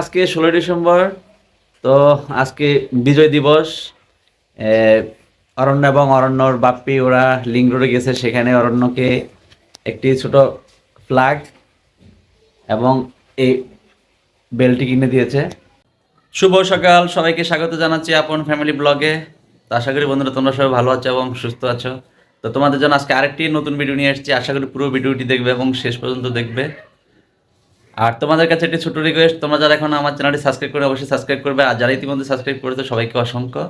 আজকে ষোলোই ডিসেম্বর, তো আজকে বিজয় দিবস। অরণ্য এবং অরণ্যর বাপ্পি ওরা লিঙ্ক রোডে গেছে, সেখানে অরণ্যকে একটি ছোট ফ্ল্যাগ এবং এই বেলটি কিনে দিয়েছে। শুভ সকাল, সবাইকে স্বাগত জানাচ্ছি আপন ফ্যামিলি ব্লগে তো আশা করি বন্ধুরা তোমরা সবাই ভালো আছো এবং সুস্থ আছো। তো তোমাদের জন্য আজকে আরেকটি নতুন ভিডিও নিয়ে এসেছি। আশা করি পুরো ভিডিওটি দেখবে এবং শেষ পর্যন্ত দেখবে। আর তোমাদের কাছে একটি ছোট রিকোয়েস্ট তোমরা যারা এখন আমার চ্যানেলটি সাবস্ক্রাইব করে অবশ্যই সাবস্ক্রাইব করবে, আর যারা ইতিমধ্যে সাবস্ক্রাইব করেছে, সবাইকে অসংখ্য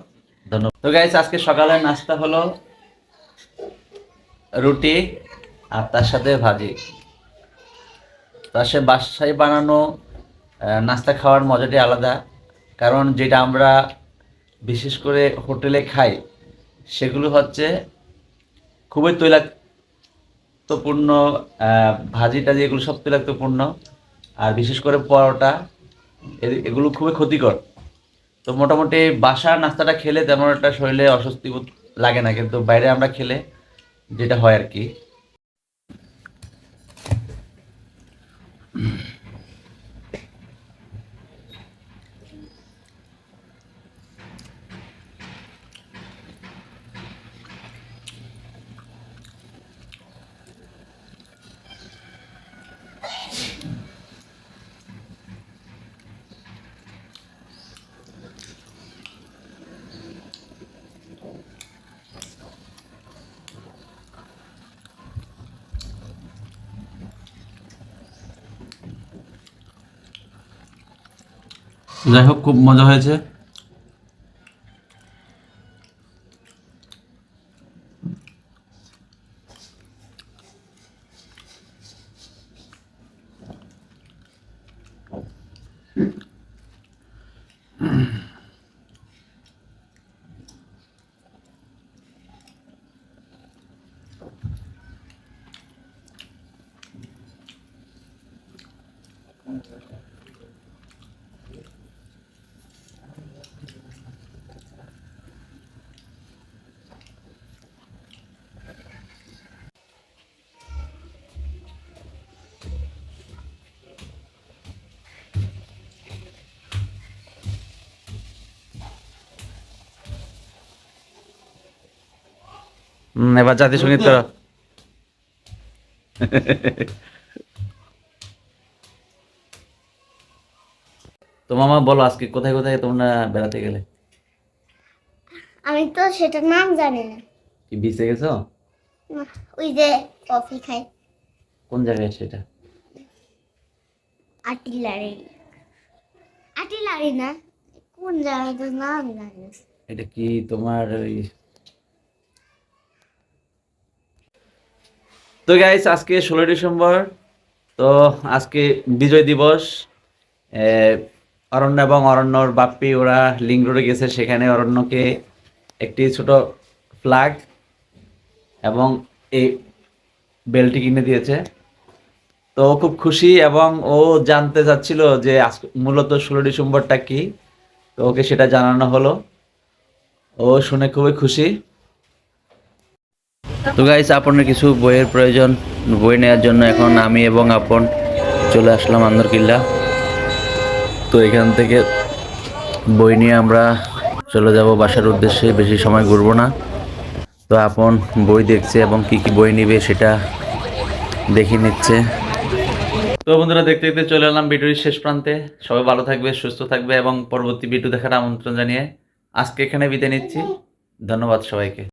ধন্যবাদ। তো গাইস আজকে সকালের নাস্তা হলো রুটি আর তার সাথে ভাজি। তার সাথে বাসায় বানানো নাস্তা খাওয়ার মজাটি আলাদা। কারণ যেটা আমরা বিশেষ করে হোটেলে খাই, সেগুলো হচ্ছে খুবই তৈলাক্তপূর্ণ ভাজি টাজি এগুলো সব তৈলাক্তপূর্ণ। আর বিশেষ করে পরোটা এগুলো খুবই ক্ষতিকর। তো মোটামুটি বাসা নাস্তাটা খেলে তেমন একটা শরীরে অস্বস্তি লাগে না, কিন্তু বাইরে আমরা খেলে যেটা হয় আর কি। যাই হোক খুব মজা হয়েছে। এবার জাতীয় সংগীত করো তো মামা বলো আজকে কোথায় কোথায় তোমরা বেড়াতে গেলে আমি তো সেটার নাম জানি না। কি বিচে গেছো? না, ওই যে কফি খাই। কোন জায়গায় সেটা? আটিলারি। আটিলারি না কোন জায়গাটার নাম জানি না। এটা কি তোমার ওই তো গাইস আজকে ষোলোই ডিসেম্বর, তো আজকে বিজয় দিবস। অরণ্য এবং অরণ্যর বাপ্পি, ওরা লিঙ্ক রোডে গেছে, সেখানে অরণ্যকে একটি ছোট ফ্ল্যাগ এবং এই বেলটি কিনে দিয়েছে। তো খুব খুশি এবং ও জানতে চাচ্ছিল যে মূলত ষোলো ডিসেম্বরটা কি। তো ওকে সেটা জানানো হলো। ও শুনে খুবই খুশি। তো গাইস আপনার কিছু বইয়ের প্রয়োজন, বই নেওয়ার জন্য এখন আমি এবং আপন চলে আসলাম আন্দরকিল্লা। তো এখান থেকে বই নিয়ে আমরা চলে যাব, বাসার উদ্দেশ্যে বেশি সময় ঘুরবো না। তো আপন বই দেখছে এবং কি কি বই নিবে সেটা দেখে নিচ্ছে। তো বন্ধুরা, দেখতে দেখতে চলে এলাম ভিডিওর শেষ প্রান্তে। সবাই ভালো থাকবে, সুস্থ থাকবে এবং পরবর্তী ভিডিও দেখার আমন্ত্রণ জানিয়ে আজকে এখানে বিদায় নিচ্ছি। ধন্যবাদ সবাইকে।